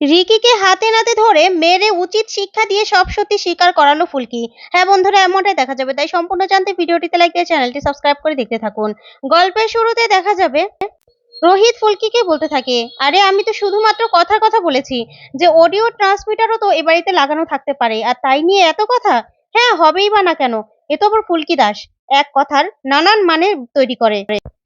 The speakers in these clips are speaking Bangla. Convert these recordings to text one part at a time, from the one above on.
রিকিকে হাতে নাতে ধরে মেরে উচিত শিক্ষা দিয়ে সব সত্যি স্বীকার করালো ফুলকি। হ্যাঁ বন্ধুরা, এমনটাই দেখা যাবে। তাই সম্পূর্ণ জানতে ভিডিওটিতে লাইক দিয়ে চ্যানেলটি সাবস্ক্রাইব করে দেখতে থাকুন। গল্পের শুরুতে দেখা যাবে, রোহিত ফুলকিকে বলতে থাকে, আরে, আমি তো শুধুমাত্র কথার কথা বলেছি যে অডিও ট্রান্সমিটারও তো এ বাড়িতে লাগানো থাকতে পারে, আর তাই নিয়ে এত কথা? হ্যাঁ হবেই বা না কেন? এ তো আবার ফুলকি দাস। এক কথার নানান মানে তৈরি করে।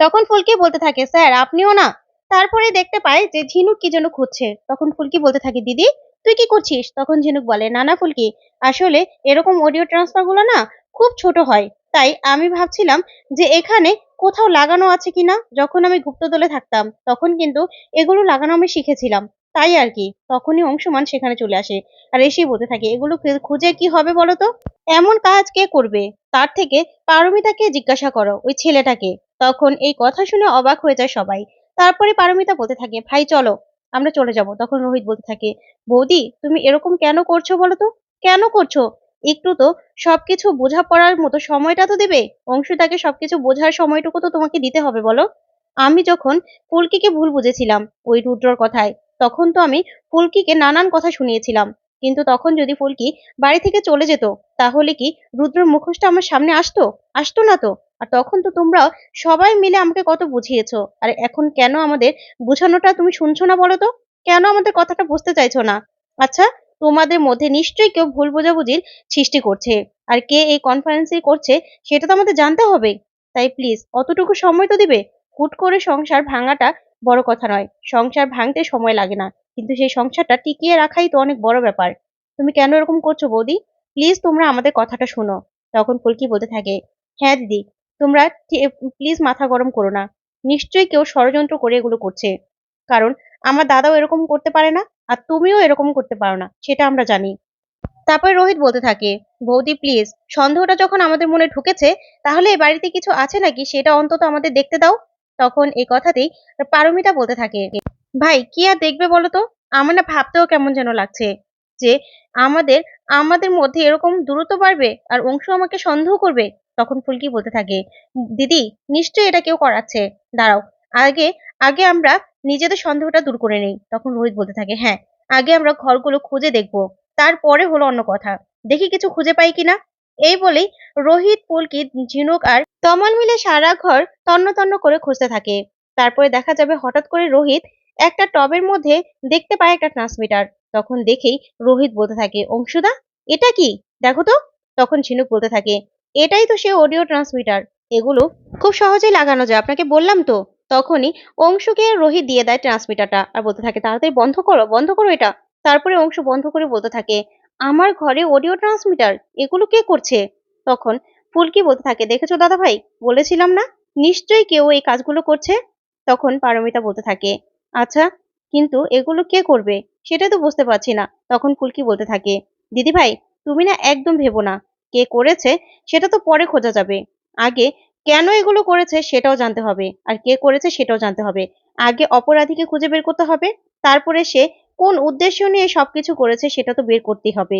তখন ফুলকি বলতে থাকে, স্যার, আপনিও না তারপরে দেখতে পায় যে ঝিনুক কি যেন খুঁজছে। তখন ফুলকি বলতে থাকে, দিদি, তুই কি করছিস? তখন ঝিনুক বলে, না না, ফুলকি, আসলে এরকম অডিও ট্রান্সফারগুলো না খুব ছোট হয়। তাই আমি ভাবছিলাম যে এখানে কোথাও লাগানো আছে কিনা যখন আমি গুপ্তদলে থাকতাম, তখন কিন্তু এগুলো লাগানো আমি শিখেছিলাম। তাই আর কি, তখনই অংশমান সেখানে চলে আসে আর এসেই বলতে থাকে, এগুলো খুঁজে কি হবে বলো তো? এমন কাজ কে করবে? তার থেকে পারমিতাকে জিজ্ঞাসা করো, ওই ছেলেটাকে। তখন এই কথা শুনে অবাক হয়ে যায় সবাই। তারপরে পারমিতা বলতে থাকে, ভাই, চলো, আমরা চলে যাব। তখন রোহিত বলতে থাকে, বৌদি, তুমি এরকম কেন করছ বলো তো? কেন করছ? একটু তো সবকিছু বোঝা পড়ার মতো সময়টা তো দেবে। অংশটাকে সবকিছু বোঝার সময়টুকু তো তোমাকে দিতে হবে, বলো। আমি যখন ফুলকিকে ভুল বুঝেছিলাম ওই রুদ্রর কথায়, তখন তো আমি ফুলকিকে নানান কথা শুনিয়েছিলাম। কিন্তু তখন যদি ফুলকি বাড়ি থেকে চলে যেত, তাহলে কি রুদ্রর মুখোশটা আমার সামনে আসতো? আসতো না তো? আর তখন তো তোমরা সবাই মিলে আমাকে কত বুঝিয়েছো। আর এখন কেন আমাদের বোঝানোটা তুমি শুনছো না বলো তো? কেন আমাদের কথাটা বুঝতে চাইছো না? আচ্ছা তোমাদের মধ্যে নিশ্চয়ই কেউ ভুল বোঝাবুঝির সৃষ্টি করছে। আর কে এই কনফারেন্সে করছে সেটা তো আমাদের জানতে হবে। তাই প্লিজ অতটুকু সময় তো দিবে? হুট করে সংসার ভাঙাটা বড় কথা নয়। সংসার ভাঙতে সময় লাগে না। কিন্তু সেই সংসারটা টিকিয়ে রাখাই তো অনেক বড় ব্যাপার। তুমি কেন এরকম করছ বৌদি? প্লিজ তোমরা আমাদের কথাটা শোনো। তখন ফুলকি বলতে থাকে হ্যাঁ দিদি তোমরা প্লিজ মাথা গরম করো না। নিশ্চয়ই কেউ ষড়যন্ত্র করে এগুলো করছে। কারণ আমার দাদাও এরকম করতে পারে না, আর তুমিও এরকম করতে পারো না, সেটা আমরা জানি। তারপরে রোহিত বলতে থাকে, বৌদি প্লিজ সন্দেহটা যখন আমাদের মনে ঢুকেছে, তাহলে এই বাড়িতে কিছু আছে নাকি? সেটা অন্তত আমাদের দেখতে দাও। তখন এই কথাতেই পারমিতা বলতে থাকে, ভাই, কি আর দেখবে বলো তো? আমার না ভাবতেও কেমন যেন লাগছে যে আমাদের আমাদের মধ্যে এরকম দূরত্ব বাড়বে, আর অংশ আমাকে সন্দেহ করবে। তখন ফুলকি বলতে থাকে, দিদি, নিশ্চয়ই এটা কেউ করাচ্ছে। দাঁড়াও, আগে আগে আমরা নিজেদের সন্দেহটা দূর করে নেই। তখন রোহিত বলতে থাকে হ্যাঁ আগে আমরা ঘরগুলো খুঁজে দেখব, তারপরে হলো অন্য কথা। দেখি কিছু খুঁজে পাই কিনা এই বলেই রোহিত পুলকি ঝিনুক আর তমল মিলে সারা ঘর তন্ন তন্ন করে খুঁজতে থাকে। তারপরে দেখা যাবে হঠাৎ করে রোহিত একটা টবের মধ্যে দেখতে পায় একটা ট্রান্সমিটার। তখন দেখেই রোহিত বলতে থাকে, অংশুদা, এটা কি? দেখো তো। তখন ঝিনুক বলতে থাকে এটাই তো সে অডিও ট্রান্সমিটার এগুলো খুব সহজেই লাগানো যায়। আপনাকে বললাম তো, তখনই অংশুকে রোহিত দিয়ে দেয় ট্রান্সমিটারটা আর বলতে থাকে, তাড়াতাড়ি বন্ধ করো বন্ধ করো এটা। তারপরে অংশ বন্ধ করে বলতে থাকে, আমার ঘরে অডিও ট্রান্সমিটার এগুলো কে করছে? তখন ফুলকি বলতে থাকে, দেখেছ দাদা ভাই বলেছিলাম না? নিশ্চয়ই কেউ এই কাজগুলো করছে? তখন পারমিতা বলতে থাকে আচ্ছা কিন্তু এগুলো কে করবে? সেটা তো বুঝতে পারছি না। তখন ফুলকি বলতে থাকে দিদি ভাই তুমি না একদম ভেবো না। কে করেছে সেটা তো পরে খোঁজা যাবে। আগে কেন এগুলো করেছে সেটাও জানতে হবে আর কে করেছে সেটাও জানতে হবে। আগে অপরাধীকে খুঁজে বের করতে হবে, তারপরে সে কোন উদ্দেশ্য নিয়ে সবকিছু করেছে সেটা তো বের করতেই হবে।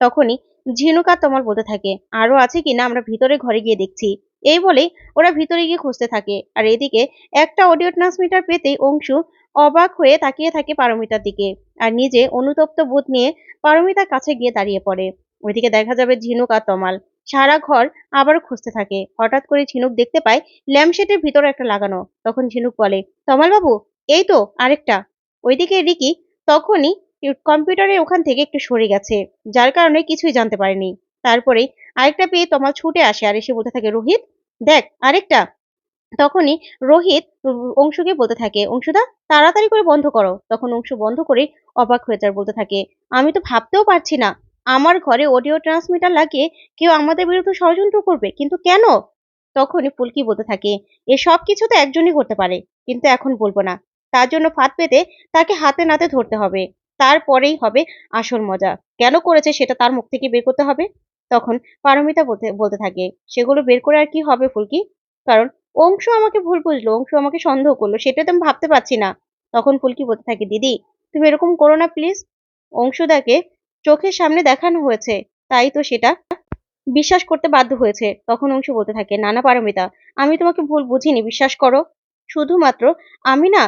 তখনই ঝিনুক তোমার বলতে থাকে, আরও আছে কিনা আমরা ভিতরে ঘরে গিয়ে দেখছি। এই বলেই ওরা ভিতরে গিয়ে খুঁজতে থাকে। আর এদিকে একটা অডিও ট্রান্সমিটার পেতেই অংশু অবাক হয়ে তাকিয়ে থাকে পারমিতার দিকে। আর নিজে অনুতপ্ত বোধ নিয়ে পারমিতার কাছে গিয়ে দাঁড়িয়ে পড়ে। ওইদিকে দেখা যাবে ঝিনুক আর তমাল। সারা ঘর আবার খুঁজতে থাকে। হঠাৎ করে ঝিনুক দেখতে পায় ল্যাম্পশেটের ভিতরে একটা লাগানো। তখন ঝিনুক বলে তমাল বাবু এই তো আরেকটা। ওইদিকে রিকি তখনই কম্পিউটারের ওখান থেকে একটু সরে গেছে, যার কারণে কিছুই জানতে পারেনি। তারপরে আরেকটা পেয়ে তমাল ছুটে আসে আর এসে বলতে থাকে, রোহিত, দেখ, আরেকটা। তখনই রোহিত অংশুকে বলতে থাকে, অংশুদা, তাড়াতাড়ি করে বন্ধ করো। তখন অংশু বন্ধ করে অবাক হয়ে যায় বলতে থাকে, আমি তো ভাবতেও পারছি না। আমার ঘরে অডিও ট্রান্সমিটার লাগিয়ে কেউ আমাদের বিরুদ্ধে ষড়যন্ত্র করবে, কিন্তু কেন? তখনই ফুলকি বলতে থাকে, এ সব কিছু তো একজনই করতে পারে, কিন্তু এখন বলব না। তার জন্য ফাঁদ পেতে তাকে হাতে নাতে ধরতে হবে, তারপরেই হবে আসল মজা। কেন করেছে সেটা তার মুখ থেকে বের করতে হবে? তখন পারমিতা বলতে বলতে থাকে, সেগুলো বের করে আর কি হবে ফুলকি? কারণ অংশ আমাকে ভুল বুঝলো, অংশ আমাকে সন্দেহ করল, সেটা তো আমি ভাবতে পারছি না। তখন ফুলকি বলতে থাকে, দিদি, তুমি এরকম করো না প্লিজ অংশদাকে চোখের সামনে দেখানো হয়েছে, তাই তো সেটা বিশ্বাস করতে বাধ্য হয়েছে। তখন অংশ বলতে থাকে, নানা পারমিতা, আমি তোমাকে ভুল বুঝিনি, বিশ্বাস করো। শুধুমাত্র আমি না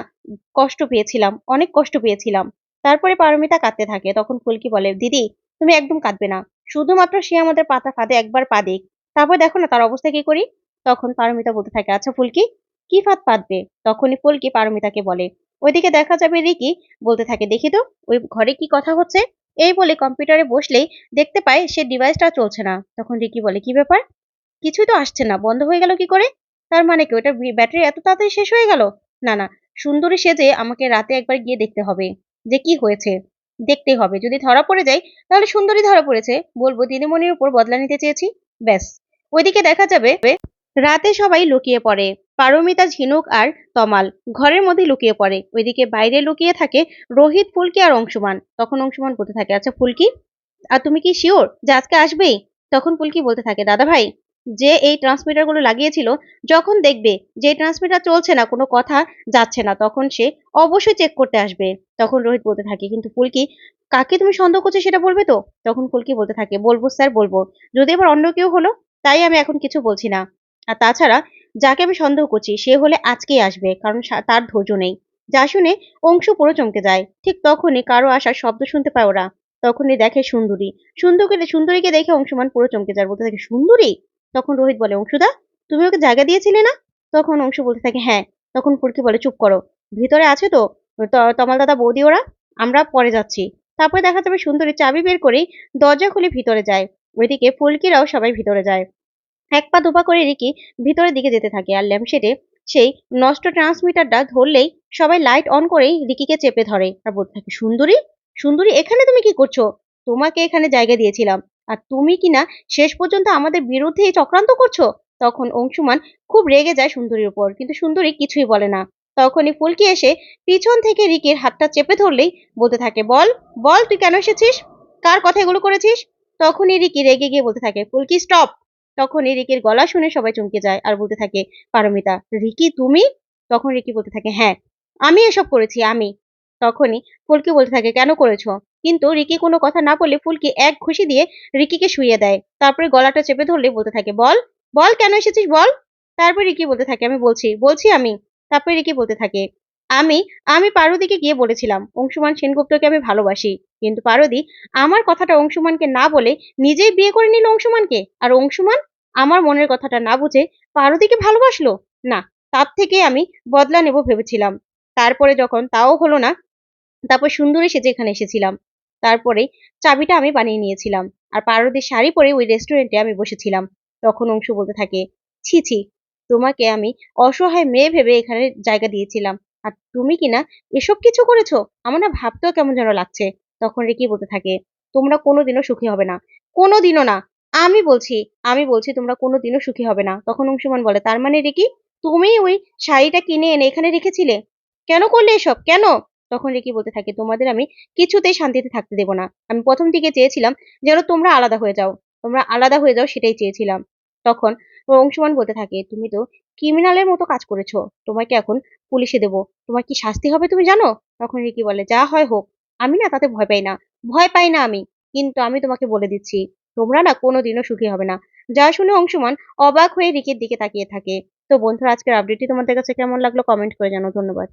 কষ্ট পেয়েছিলাম, অনেক কষ্ট পেয়েছিলাম। তারপরে পারমিতা কাঁদতে থাকে, তখন ফুলকি বলে, দিদি, তুমি একদম কাঁদবে না। শুধুমাত্র সে আমাদের পাতা ফাঁদে একবার পা দিক। তারপর দেখো না তার অবস্থা কি করি? তখন পারমিতা বলতে থাকে আচ্ছা ফুলকি, কি ফাঁদ পাতবে? তখনই ফুলকি পারমিতাকে বলে, ওইদিকে দেখা যাবে রিকি, বলতে থাকে, দেখি তো, ওই ঘরে কি কথা হচ্ছে? এই বলে কম্পিউটারে বসলেই দেখতে পায় সে ডিভাইসটা চলছে না। তখন রিকি বলে, কি ব্যাপার? কিছুই তো আসছে না। বন্ধ হয়ে গেল কি করে? তার মানে কি ওটা ব্যাটারি এত তাড়াতাড়ি শেষ হয়ে গেল? না না, সুন্দরী সেজে আমাকে রাতে একবার গিয়ে দেখতে হবে, যে কি হয়েছে। দেখতে হবে। যদি ধরা পড়ে যায়, তাহলে সুন্দরী ধরা পড়েছে। বলব, দিদিমণির উপর বদলা নিতে চেয়েছি? ব্যাস। ওইদিকে দেখা যাবে, রাতে সবাই লুকিয়ে পড়ে। পারমিতা ঝিনুক আর তমাল ঘরের মধ্যে লুকিয়ে পড়ে। ওইদিকে বাইরে লুকিয়ে থাকে রোহিত, ফুলকি আর অংশুমান। তখন অংশুমান বলতে থাকে আচ্ছা ফুলকি, আর তুমি কি শিওর যে আজকে আসবেই? তখন ফুলকি বলতে থাকে, দাদা ভাই, যে এই ট্রান্সমিটারগুলো লাগিয়েছিল, যখন দেখবে যে ট্রান্সমিটার চলছে না, কোনো কথা যাচ্ছে না, তখন সে অবশ্যই চেক করতে আসবে। তখন রোহিত বলতে থাকে, কিন্তু ফুলকি, কাকে তুমি সন্দেহ করছ সেটা বলবে তো? তখন ফুলকি বলতে থাকে, বলব স্যার, বলব। যদি এবার অন্য কেউ হলো, তাই আমি এখন কিছু বলছি না। আর তাছাড়া যাকে আমি সন্দেহ করছি, সে হলে আজকেই আসবে, কারণ তার ধৈর্য নেই। যা শুনে অংশু পুরো চমকে যায়। ঠিক তখনই কারও আসার শব্দ শুনতে পায় ওরা। তখনই দেখে সুন্দরী। সুন্দরীকে সুন্দরীকে দেখে অংশুমান পুরো চমকে যায়, বলতে থাকে, সুন্দরী? তখন রোহিত বলে, অংশুদা, তুমি ওকে জায়গা দিয়েছিলে না? তখন অংশু বলতে থাকে হ্যাঁ। তখন ফুলকি বলে, চুপ করো। ভিতরে আছে তো? ত- তমাল দাদা বৌদি ওরা? আমরা পরে যাচ্ছি। তারপরে দেখা যাবে সুন্দরী চাবি বের করেই দরজা খুলে ভিতরে যায়। ওইদিকে ফুলকিরাও সবাই ভিতরে যায়। এক পা দুপা করে রিকি ভিতরের দিকে যেতে থাকে আর ল্যাম্পশেডে সেই নষ্ট ট্রান্সমিটারটা ধরলেই সবাই লাইট অন করেই রিকিকে চেপে ধরে আর বলতে থাকে, সুন্দরী সুন্দরী, এখানে তুমি কি করছ? তোমাকে এখানে জায়গা দিয়েছিলাম। আর তুমি কিনা শেষ পর্যন্ত আমাদের বিরুদ্ধে এই চক্রান্ত করছ? তখন অংশুমান খুব রেগে যায় সুন্দরীর উপর, কিন্তু সুন্দরী কিছুই বলে না। তখনই ফুলকি এসে পিছন থেকে রিকির হাতটা চেপে ধরলেই বলতে থাকে, বল বল, তুই কেন এসেছিস? কার কথা এগুলো করেছিস? তখনই রিকি রেগে গিয়ে বলতে থাকে, ফুলকি, স্টপ! তখনই রিকির গলা শুনে সবাই চমকে যায় আর বলতে থাকে, পারমিতা, রিকি তুমি? তখন রিকি বলতে থাকে হ্যাঁ আমি এসব করেছি, আমি। তখনই ফুলকি বলতে থাকে, কেন করেছ? কিন্তু রিকি কোনো কথা না বললে ফুলকি এক খুশি দিয়ে রিকিকে শুয়ে দেয়। তারপরে গলাটা চেপে ধরলে বলতে থাকে, বল বল, কেন এসেছিস, বল? তারপর রিকি বলতে থাকে, আমি বলছি বলছি আমি। তারপরে রিকি বলতে থাকে, আমি আমি পারদিকে গিয়ে বলেছিলাম, অংশুমান সেনগুপ্তকে আমি ভালোবাসি। কিন্তু পারদি আমার কথাটা অংশুমানকে না বলে নিজেই বিয়ে করে নিল অংশুমানকে। আর অংশুমান আমার মনের কথাটা না বুঝে পারদিকে ভালোবাসলো? না, তার থেকে আমি বদলা নেব ভেবেছিলাম। তারপরে যখন তাও হলো না, তারপর সুন্দরী সেজে এখানে এসেছিলাম। তারপরে চাবিটা আমি বানিয়ে নিয়েছিলাম আর পারদের শাড়ি পরে ওই রেস্টুরেন্টে আমি বসেছিলাম। তখন অংশু বলতে থাকে, ছি ছি, তোমাকে আমি অসহায় মেয়ে ভেবে এখানে জায়গা দিয়েছিলাম। আর তুমি কিনা এসব কিছু করেছ? আমার না ভাবতেও কেমন যেন লাগছে। তখন রিকি বলতে থাকে, তোমরা কোনোদিনও সুখী হবে না। কোনোদিনও না। আমি বলছি আমি বলছি তোমরা কোনোদিনও সুখী হবে না। তখন অংশুমান বলে, তার মানে রিকি, তুমি ওই শাড়িটা কিনে এনে এখানে রেখেছিলে? কেন করলে এসব? কেন? তখন রিকি বলতে থাকে, তোমাদের আমি কিছুতেই শান্তিতে থাকতে দেবো না। আমি প্রথম দিকে চেয়েছিলাম যেন তোমরা আলাদা হয়ে যাও। তোমরা আলাদা হয়ে যাও সেটাই চেয়েছিলাম। তখন অংশুমান বলতে থাকে, তুমি তো ক্রিমিনালের মতো কাজ করেছ। তোমাকে এখন পুলিশে দেবো। তোমার কি শাস্তি হবে তুমি জানো? তখন রিকি বলে, যা হয় হোক। আমি না তাতে ভয় পাই না। ভয় পাই না আমি। কিন্তু আমি তোমাকে বলে দিচ্ছি। তোমরা না কোনোদিনও সুখী হবে না। যা শুনে অংশমান অবাক হয়ে রিকের দিকে তাকিয়ে থাকে। তো বন্ধুরা, আজকের আপডেটটি তোমাদের কাছে কেমন লাগল? কমেন্ট করে জানাও। ধন্যবাদ।